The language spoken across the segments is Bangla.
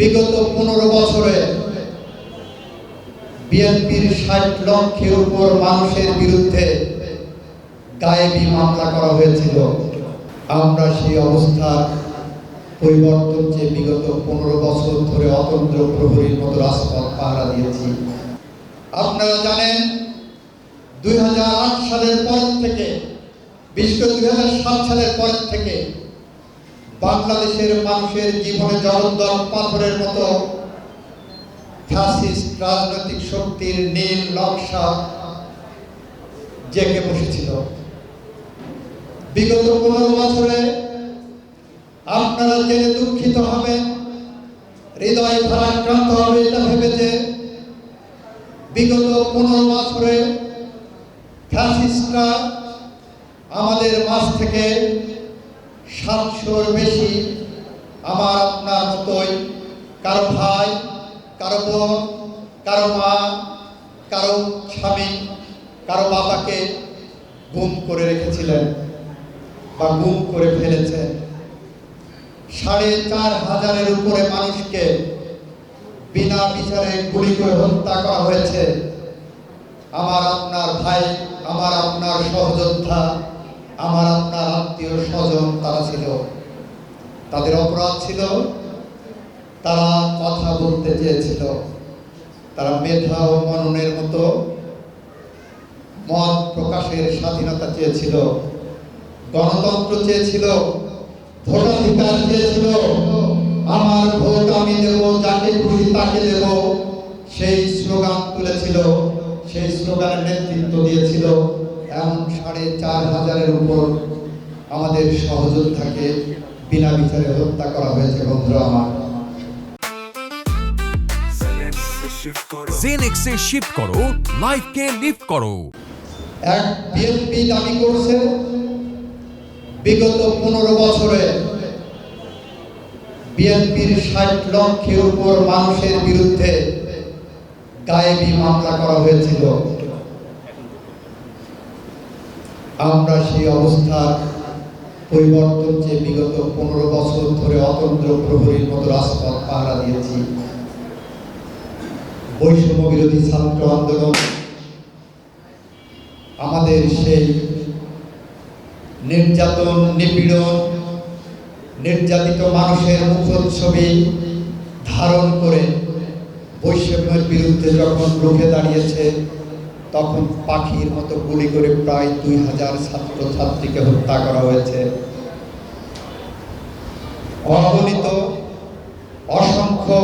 বিগত পনেরো বছরে বিএনপির ষাট লক্ষের উপর মানুষের বিরুদ্ধে গায়েবী মামলা করা হয়েছিল। আমরা সেই অবস্থার পরিবর্তন যে বিগত পনেরো বছর ধরে অতন্ত্র প্রহরীর মতো রাজপথ পাহারা দিয়েছি। আপনারা জানেন, দুই হাজার আট সালের পর থেকে করে দুই সালের পর থেকে বাংলাদেশের মানুষের জীবনে জলদল পাথরের মতো ফ্যাসিস্ট রাজনৈতিক শক্তির নীল নকশা জেগে বসেছিল। বিগত পনেরো বছরে আপনারা জেনে দুঃখিত হবেন, হৃদয় ভারাক্রান্ত হবে এটা ভেবেছে বিগত পনেরো বছরে ফ্যাসিস্টরা আমাদের মাঝ থেকে সাতশোর বেশি আমার আপনার মতোই। কারও ভাই, কারও বোন, কারও মা, কারও স্বামী, কারও বাবাকে গুম করে রেখেছিলেন বা গুম করে ফেলেছেন। সাড়ে চার হাজারের উপরে মানুষকে বিনা বিচারে গুলি করে হত্যা করা হয়েছে। আমার আপনার ভাই, আমার আপনার সহযোদ্ধা, আমার আপনার আত্মীয় স্বজন তারা ছিল। তাদের অপরাধ ছিল, তারা কথা বলতে চেয়েছিল। তারা মেধা ও মননের মতো মত প্রকাশের স্বাধীনতা চেয়েছিল। গণতন্ত্র চেয়েছিল, ভোটাধিকার চেয়েছিল, আমার ভোট আমি দেব, যাকে খুশি তাকে দেব, সেই স্লোগান তুলেছিল, সেই স্লোগানের নেতৃত্ব দিয়েছিল। এমন সাড়ে চার হাজারের উপর আমাদের সহযোদ্ধাকে বিনা বিচারে হত্যা করা হয়েছে বন্ধুরা আমার। জেনেক্সে শিফট করো লাইফকে লিফট করো। এক বিএনপি দাবি করছে বিগত পনেরো বছরে বিএনপির ষাট লক্ষের উপর মানুষের বিরুদ্ধে গায়েবী মামলা করা হয়েছিল। আমরা সেই অবস্থার পরিবর্তন যে বিগত পনেরো বছর ধরে অতন্ত্র প্রহরীর মতো রাজপথ পাহারা দিয়েছি। বৈষম্য বিরোধী ছাত্র আন্দোলন, আমাদের সেই নির্যাতন, নিপীড়ন, নির্যাতিত মানুষের মুখোচ্ছবি ধারণ করে বৈষম্যের বিরুদ্ধে যখন রুখে দাঁড়িয়েছে তখন পাখির মতো গুলি করে প্রায় দুই হাজার ছাত্র ছাত্রীকে হত্যা করা হয়েছে। অগণিত অসংখ্য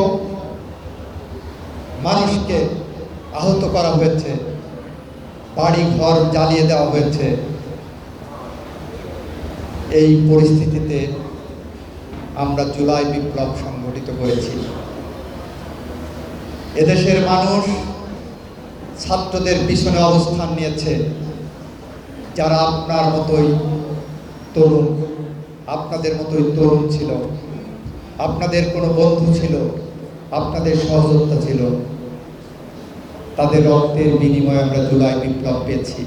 মানুষকে আহত করা হয়েছে। বাড়ি ঘর জ্বালিয়ে দেওয়া হয়েছে। এই পরিস্থিতিতে আমরা জুলাই বিপ্লব সংগঠিত করেছি। এদেশের মানুষ ছাত্রদের পিছনে অবস্থান নিয়েছে। যারা আপনার মতোই তরুণ, আপনাদের মতোই তরুণ ছিল, আপনাদের কোনো বন্ধু ছিল, আপনাদের সহযোগিতা ছিল, তাদের রক্তের বিনিময়ে আমরা জুলাই বিপ্লব পেয়েছি।